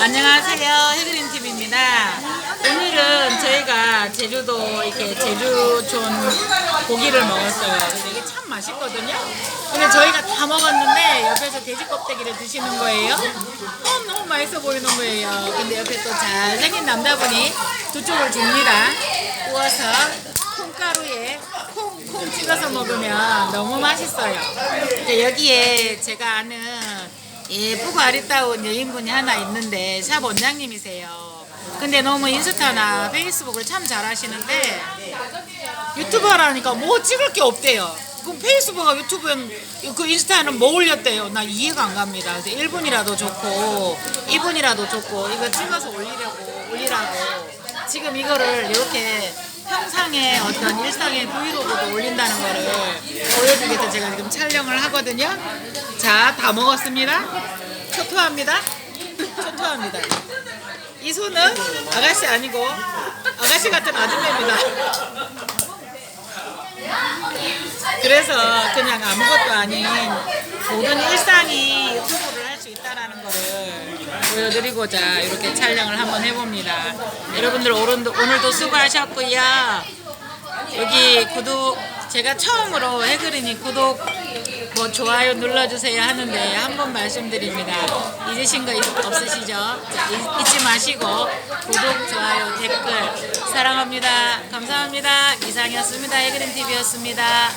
안녕하세요. 해그린 TV입니다. 오늘은 저희가 제주도 이렇게 제주촌 고기를 먹었어요. 이게 참 맛있거든요. 근데 저희가 다 먹었는데 옆에서 돼지 껍데기를 드시는 거예요. 너무 너무 맛있어 보이는 거예요. 근데 옆에 또 잘생긴 남자분이 두 쪽을 줍니다. 구워서 콩가루에 콩, 콩 찍어서 먹으면 너무 맛있어요. 여기에 제가 아는 예쁘고 아리따운 여인분이 하나 있는데 샵 원장님이세요. 근데 너무 인스타나 페이스북을 참 잘하시는데 유튜버라니까 뭐 찍을 게 없대요. 그럼 페이스북과 유튜브는 그 인스타는 뭐 올렸대요? 나 이해가 안 갑니다. 그래서 1분이라도 좋고 2분이라도 좋고 이거 찍어서 올리려고 올리라고 지금 이거를 이렇게 평상의 어떤 일상의 브이로그도 올린다는 거를 위해서 제가 지금 촬영을 하거든요. 자, 다 먹었습니다. 초토합니다. 초토합니다. 이 손은 아가씨 아니고 아가씨 같은 아줌마입니다. 그래서 그냥 아무것도 아닌 모든 일상이 유튜브를 할 수 있다라는 거를 보여드리고자 이렇게 촬영을 한번 해봅니다. 여러분들 오늘도, 수고하셨고요. 여기 구독 제가 처음으로 해그린이 구독 뭐 좋아요 눌러주세요 하는데 한 번 말씀드립니다. 잊으신 거 있- 없으시죠? 자, 잊- 잊지 마시고 구독, 좋아요, 댓글 사랑합니다. 감사합니다. 이상이었습니다. 해그린 TV였습니다.